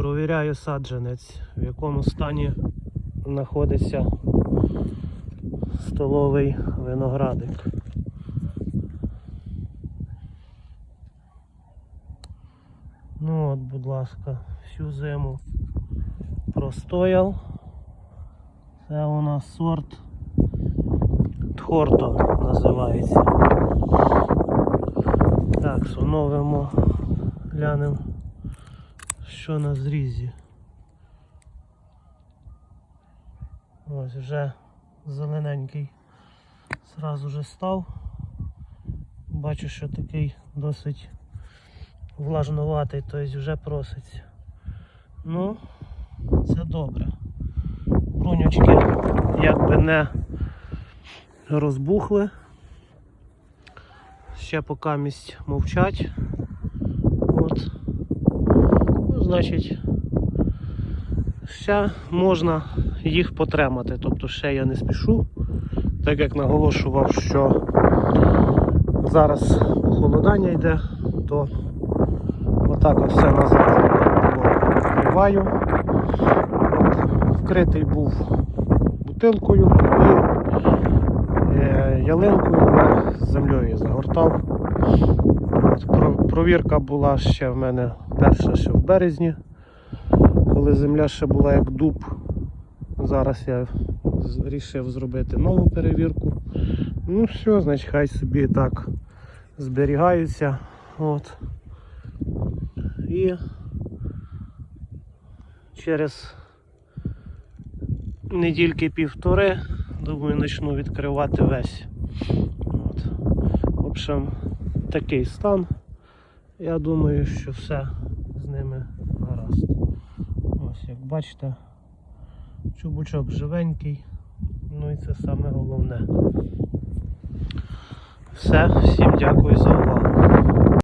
Провіряю саджанець, в якому стані знаходиться столовий виноградик. Ну от, будь ласка, всю зиму простояв. Це у нас сорт Тхорто називається. Так, суновимо, глянемо, що на зрізі. Ось вже зелененький зразу же став. Бачу, що такий досить влажнуватий, тобто вже проситься. Ну, це добре. Брунючки якби не розбухли. Ще поки місць мовчать. От. Значить, ще можна їх потримати. Тобто ще я не спішу, так як наголошував, що зараз похолодання йде, то отак от все назад вкриваю. От. Вкритий був бутилкою і е, ялинкою землею загортав. Провірка була ще в мене перша ще в березні, коли земля ще була як дуб. Зараз я вирішив зробити нову перевірку. Ну все, значить хай собі так зберігаються. От. І через недільки півтори, думаю, почну відкривати весь. От. В общем, такий стан. Я думаю, що все з ними гаразд. Ось, як бачите, чубучок живенький. Ну і це саме головне. Все, всім дякую за увагу.